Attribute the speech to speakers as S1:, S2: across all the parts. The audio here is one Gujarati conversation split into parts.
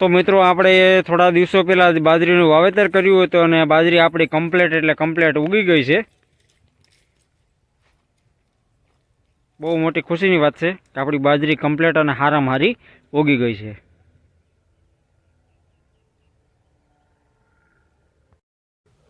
S1: તો મિત્રો, આપણે થોડા દિવસો પહેલાં બાજરીનું વાવેતર કર્યું હતું અને બાજરી આપણી કમ્પ્લેટ એટલે કમ્પ્લેટ ઉગી ગઈ છે. બહુ મોટી ખુશીની વાત છે કે આપણી બાજરી કમ્પ્લેટ અને હારામ હારી ઉગી ગઈ છે.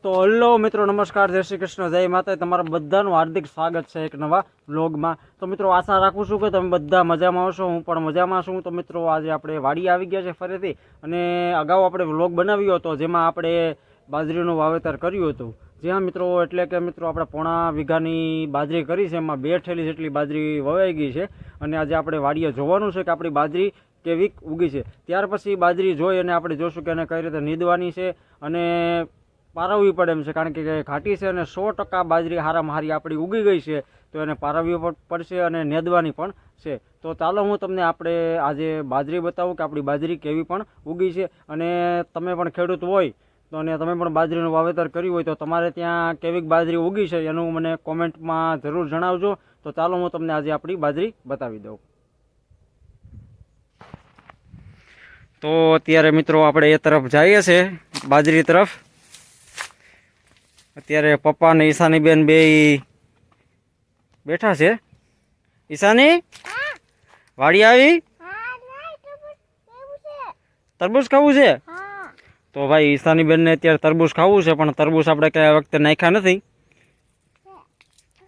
S1: તો હલો મિત્રો, નમસ્કાર, જય શ્રી કૃષ્ણ, જય માતા તમારા બધાનું હાર્દિક સ્વાગત છે એક નવા વ્લોગમાં. તો મિત્રો, આશા રાખું છું કે તમે બધા મજામાં હશો, હું પણ મજામાં છું. તો મિત્રો, આજે આપણે વાડી આવી ગયા છે ફરીથી અને અગાઉ આપણે વ્લોગ બનાવ્યો હતો, જેમાં આપણે બાજરીનું વાવેતર કર્યું હતું. જી હા મિત્રો, એટલે કે મિત્રો, આપણે પોણા વીઘાની બાજરી કરી છે, એમાં બે ઠેલી જેટલી બાજરી વવાઈ ગઈ છે. અને આજે આપણે વાડીએ જોવાનું છે કે આપણી બાજરી કેવી ઉગી છે. ત્યાર પછી બાજરી જોઈ અને આપણે જોશું કે એને કઈ રીતે નીંદવાની છે અને પારવવી પડે એમ છે. કારણ કે ઘાટી છે અને સો ટકા બાજરી હારામાં હારી આપણી ઉગી ગઈ છે, તો એને પારવવી પડશે અને નેદવાની પણ છે. તો ચાલો હું તમને આપણે આજે બાજરી બતાવું કે આપણી બાજરી કેવી પણ ઉગી છે. અને તમે પણ ખેડૂત હોય, તો અને તમે પણ બાજરીનું વાવેતર કર્યું હોય, તો તમારે ત્યાં કેવી બાજરી ઉગી છે એનું મને કોમેન્ટમાં જરૂર જણાવજો. તો ચાલો હું તમને આજે આપણી બાજરી બતાવી દઉં. તો અત્યારે મિત્રો આપણે એ તરફ જઈએ છે, બાજરી તરફ. અત્યારે પપ્પા અને ઈશાની બેન બે બેઠા છે. ઈશાની? વાડી આવી? તરબૂચ ખાવું છે. તો ભાઈ ઈશાની બેનને અત્યારે તરબૂચ ખાવું છે પણ તરબૂચ આપણે કયા વખતે નાખ્યા નથી.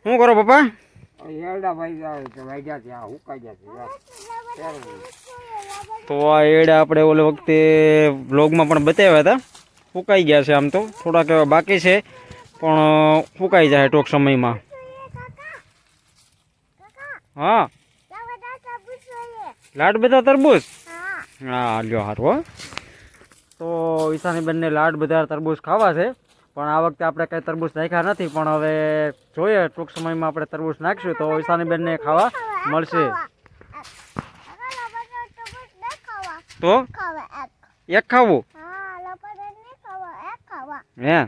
S1: શું કરો પપ્પા?
S2: એરડા ભાઈ જાય તો આ હુકાઈ ગયા છે યાર.
S1: તો આ એડા આપણે ઓલે વખતે વ્લોગમાં પણ બતાવ્યા હતા. ફૂકાઈ ગયા છે આમ તો. થોડાક એવા બાકી છે. પણ ફૂંકાઈ જાય ટૂંક સમયમાં. હા. લાડ બધા તરબૂચ? હા લ્યો હારું હો. તો ઈશાની બેનને લાડ બધા તરબૂચ ખાવા છે. પણ આ વખતે આપણે કંઈ તરબૂચ નાખ્યા નથી પણ હવે જોઈએ ટૂંક સમયમાં આપણે તરબૂચ નાખીશું તો ઈશાની બેનને ખાવા મળશે. તો? એક ખાવું. હે?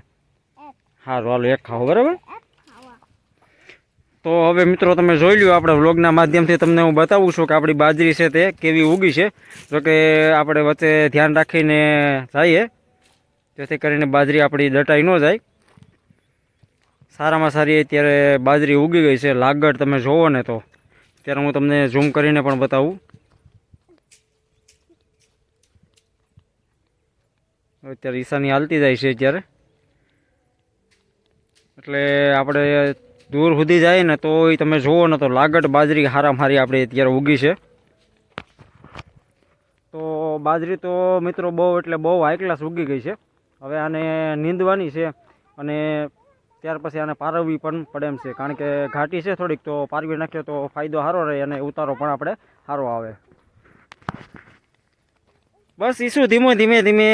S1: સારું હાલો, એક ખાવો બરાબર? તો હવે મિત્રો તમે જોઈ લ્યો આપણે વ્લોગના માધ્યમથી તમને હું બતાવું છું કે આપણી બાજરી છે તે કેવી ઉગી છે. જોકે આપણે વચ્ચે ધ્યાન રાખીને જઈએ, જેથી કરીને બાજરી આપણી દટાઈ ન જાય. સારામાં સારી અત્યારે બાજરી ઉગી ગઈ છે. લાગડ તમે જોવો ને તો. ત્યારે હું તમને ઝૂમ કરીને પણ બતાવું. અત્યારે ઈશાની હાલતી જાય છે અત્યારે. એટલે આપણે દૂર સુધી જાય ને તો તમે જુઓ ને તો લાગટ બાજરી હારામારી આપણે અત્યારે ઉગી છે. તો બાજરી તો મિત્રો બહુ એટલે બહુ હાઈ ક્લાસ ઉગી ગઈ છે. હવે આને નીંદવાની છે અને ત્યાર પછી આને પારવવી પણ પડે એમ છે. કારણ કે ઘાટી છે થોડીક તો પારવી નાખીએ તો ફાયદો સારો રહે અને ઉતારો પણ આપણે સારો આવે. બસ ઈસુ ધીમે ધીમે ધીમે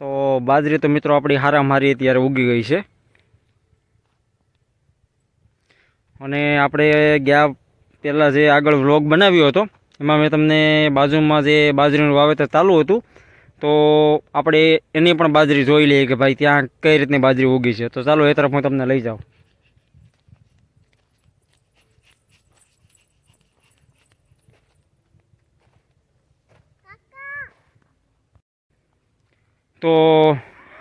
S1: તો બાજરી તો મિત્રો આપણી હારામારી અત્યારે ઉગી ગઈ છે. અને આપણે ગયા પહેલાં જે આગળ વ્લોગ બનાવ્યો હતો, એમાં મેં તમને બાજુમાં જે બાજરીનું વાવેતર ચાલુ હતું, તો આપણે એની પણ બાજરી જોઈ લઈએ કે ભાઈ ત્યાં કઈ રીતની બાજરી ઉગી છે. તો ચાલો એ તરફ હું તમને લઈ જાઉં. તો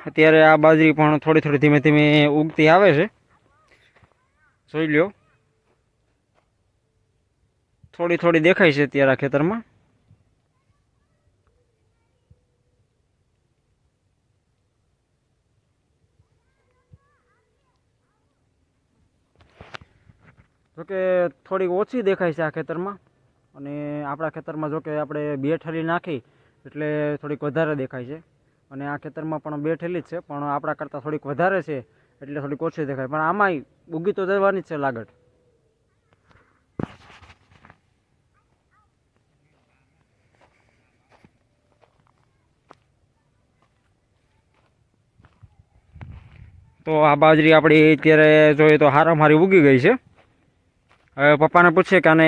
S1: અત્યારે આ બાજરી પણ થોડી થોડી ધીમે ધીમે ઉગતી આવે છે. જોઈ લ્યો. થોડી થોડી દેખાય છે અત્યારે આ ખેતરમાં. જોકે થોડીક ઓછી દેખાય છે આ ખેતરમાં. અને આપણા ખેતરમાં જોકે આપણે બે ઠરી નાખી, એટલે થોડીક વધારે દેખાય છે. અને આ ખેતરમાં પણ બેઠેલી જ છે, પણ આપણા કરતાં થોડીક વધારે છે, એટલે થોડીક ઓછી દેખાય. પણ આમાંય ઉગી તો જવાની જ છે લાગટ તો આ બાજરી આપણી અત્યારે જોઈએ તો હારામ હારી ઉગી ગઈ છે. હવે પપ્પાને પૂછીએ કે આને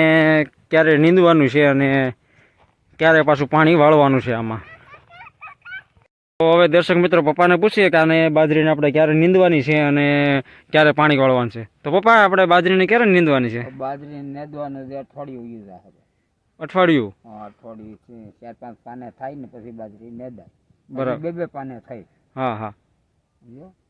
S1: ક્યારે નીંદવાનું છે અને ક્યારે પાછું પાણી વાળવાનું છે આમાં. તો હવે દર્શક મિત્રો પપ્પાને પૂછીએ કે આને બાજરીને આપણે ક્યારે નીંદવાની છે અને ક્યારે પાણી વાળવાનું છે? તો પપ્પા આપણે બાજરીને ક્યારે નીંદવાની છે?
S2: બાજરી નેદવાનું છે અઠવાડિયું ઉગી જાય
S1: અઠવાડિયું?
S2: હા, અઠવાડિયું છે, ચાર પાંચ પાને થાય ને પછી બાજરી નેદાય.
S1: બરાબર.
S2: બે બે પાને થાય.
S1: હા હા?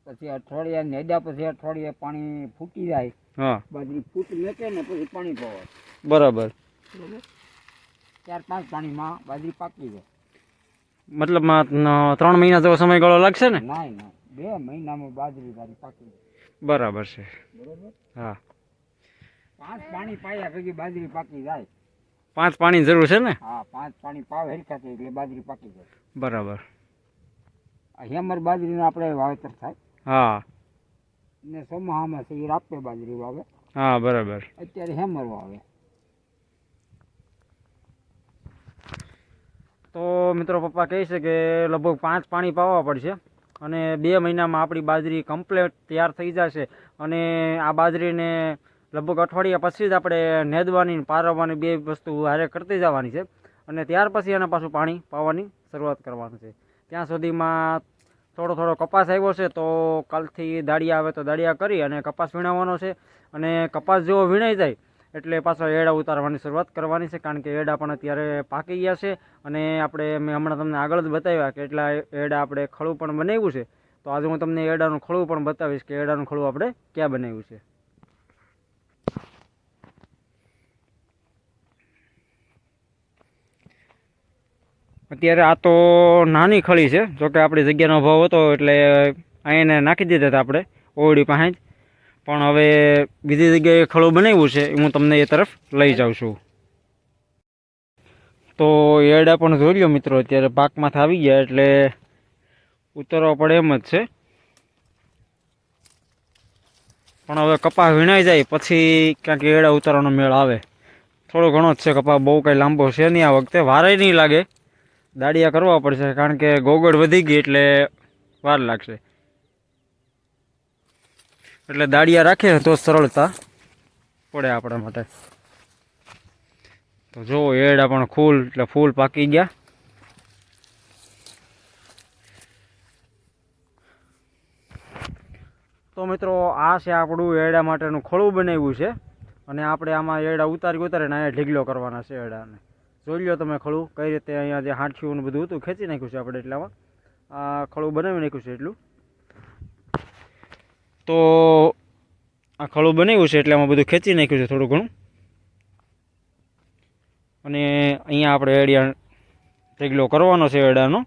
S2: પછી અઠવાડિયા નેદ્યા પછી અઠવાડિયા પાણી ફૂટી જાય.
S1: હા.
S2: બાજરી ફૂટ લેકે ને પછી પાણી પવાય.
S1: બરોબર?
S2: ચાર પાંચ પાણીમાં બાજરી પાકી જાય.
S1: મતલબમાં ત્રણ મહિના જેવો સમયગાળો લાગશે ને?
S2: ના ના બે મહિનામાં બાજરી તારી પાકી.
S1: બરાબર છે.
S2: બરાબર?
S1: હા.
S2: પાંચ પાણી પાયા પછી બાજરી પાકી જાય.
S1: પાંચ પાણી જરૂર છે ને?
S2: હા પાંચ પાણી પાવ હેરખાથી એટલે બાજરી પાકી જાય.
S1: બરાબર.
S2: હેમર બાજરીનો આપણે વાવેતર થાય.
S1: હા.
S2: ને સોમાહામાં છે એ રાપે બાજરી વાવે.
S1: હા બરાબર.
S2: અત્યારે હેમર વાવે.
S1: તો મિત્રો પપ્પા કહે છે કે લગભગ પાંચ પાણી પાવા પડશે અને બે મહિનામાં આપણી બાજરી કમ્પ્લેટ તૈયાર થઈ જશે અને આ બાજરીને લગભગ અઠવાડિયા પછી જ આપણે નેદવાની પારવવાની બે વસ્તુ હારે કરતી જવાની છે અને ત્યાર પછી એને પાછું પાણી પાવાની શરૂઆત કરવાનું છે. ત્યાં સુધીમાં થોડો થોડો કપાસ આવ્યો છે તો કાલથી દાળિયા આવે તો દાળિયા કરી અને કપાસ વીણાવવાનો છે અને કપાસ જેવો વીણાઈ જાય એટલે પાછા એડા ઉતારવાની શરૂઆત કરવાની છે, કારણ કે એડા પણ અત્યારે પાકી ગયા છે. અને આપણે મેં હમણાં તમને આગળ જ બતાવ્યા કે એટલા એડા આપણે ખળું પણ બનાવ્યું છે. તો આજે હું તમને એડાનું ખળું પણ બતાવીશ કે એડાનું ખળું આપણે ક્યાં બનાવ્યું છે. અત્યારે આ તો નાની ખળી છે, જોકે આપણી જગ્યાનો અભાવ હતો એટલે અહીંને નાખી દીધા હતા આપણે ઓવડી પાસે જ. પણ હવે બીજી જગ્યાએ ખળો બનાવ્યું છે, હું તમને એ તરફ લઈ જાઉં છું. તો એડા પણ જોઈ લો મિત્રો, અત્યારે પાકમાંથી આવી ગયા એટલે ઉતરવા પડે એમ જ છે. પણ હવે કપા વીણાઈ જાય, પછી ક્યાંક એડા ઉતારવાનો મેળ આવે. થોડો ઘણો જ છે કપા બહુ કંઈ લાંબો છે નહીં આ વખતે, વારે નહીં લાગે. દાડિયા કરવા પડશે, કારણ કે ગોગળ વધી ગઈ એટલે વાર લાગશે. એટલે દાડિયા રાખીએ તો સરળતા પડે આપણા માટે. તો જો એડા પણ ફૂલ, એટલે ફૂલ પાકી ગયા. તો મિત્રો, આ છે આપણું એડા માટેનું ખોળું બનાવ્યું છે. અને આપણે આમાં એડા ઉતારી ઉતારીને અહીંયા ઢીગલો કરવાના છે એડાને. જોઈ લો તમે ખળું, કઈ રીતે અહીંયા જે હાંઠિયું બધું હતું, ખેંચી નાખ્યું છે આપણે એટલામાં. આ ખળું બનાવી નાખ્યું છે એટલું. તો આ ખળું બનાવ્યું છે એટલે આમાં બધું ખેંચી નાખ્યું છે થોડું ઘણું. અને અહીંયા આપણે એડિયા ઢેગલો કરવાનો છે એડાનો.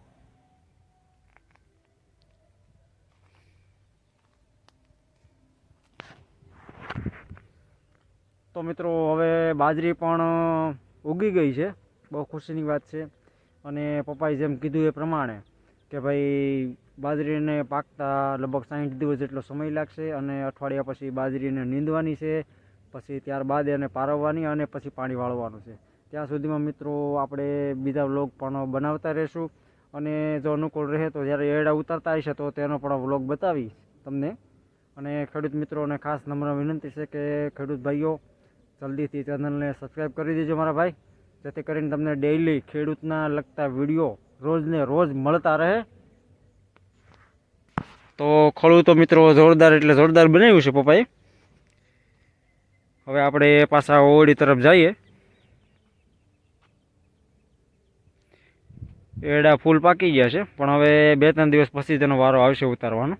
S1: તો મિત્રો હવે બાજરી પણ ઉગી ગઈ છે. બહુ ખુશીની વાત છે. અને પપ્પાએ જેમ કીધું એ પ્રમાણે કે ભાઈ બાજરીને પાકતા લગભગ સાઠ દિવસ જેટલો સમય લાગશે અને અઠવાડિયા પછી બાજરીને નીંદવાની છે, પછી ત્યારબાદ એને પારવવાની અને પછી પાણી વાળવાનું છે. ત્યાં સુધીમાં મિત્રો આપણે બીજા વ્લોગ પણ બનાવતા રહીશું. અને જો અનુકૂળ રહે તો જ્યારે એડા ઉતારતા હશે તો તેનો પણ વ્લોગ બતાવીશ તમને. અને ખેડૂત મિત્રોને ખાસ નમ્ર વિનંતી છે કે ખેડૂત ભાઈઓ, જલ્દીથી ચેનલને સબસ્ક્રાઈબ કરી દેજો મારા ભાઈ. જેથી કરીને તમને ડેઈલી ખેડૂતના લગતા વીડિયો રોજને રોજ મળતા રહે. તો ખોળું તો મિત્રો જોરદાર એટલે જોરદાર બનાવ્યું છે પપ્પાએ. હવે આપણે પાછા ઓડી તરફ જઈએ. એડા ફૂલ પાકી ગયા છે, પણ હવે બે ત્રણ દિવસ પછી તેનો વારો આવશે ઉતારવાનો.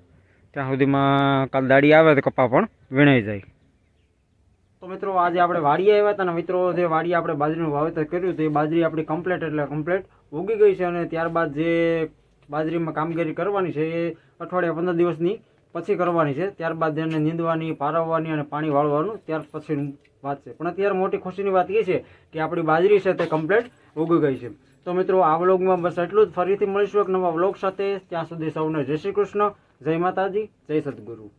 S1: ત્યાં સુધીમાં કાલ દાડી આવે તો કપા પણ વીણાઈ જાય. તો મિત્રો આજે આપણે વાડીએ આવ્યા હતા ને મિત્રો, જે વાડીએ આપણે બાજરીનું વાવેતર કર્યું હતું, એ બાજરી આપણી કમ્પ્લેટ એટલે કમ્પ્લેટ ઉગી ગઈ છે અને ત્યારબાદ જે બાજરીમાં કામગીરી કરવાની છે, એ અઠવાડિયા પંદર દિવસની પછી કરવાની છે. ત્યારબાદ એને નીંદવાની, પારવવાની અને પાણી વાળવાનું. ત્યાર પછીની વાત છે. પણ અત્યારે મોટી ખુશીની વાત એ છે કે આપણી બાજરી છે તે કમ્પ્લેટ ઉગી ગઈ છે. તો મિત્રો, આ વ્લોગમાં બસ એટલું જ. ફરીથી મળીશું એક નવા વ્લોગ સાથે. ત્યાં સુધી સૌને જય શ્રી કૃષ્ણ, જય માતાજી, જય સદગુરુ.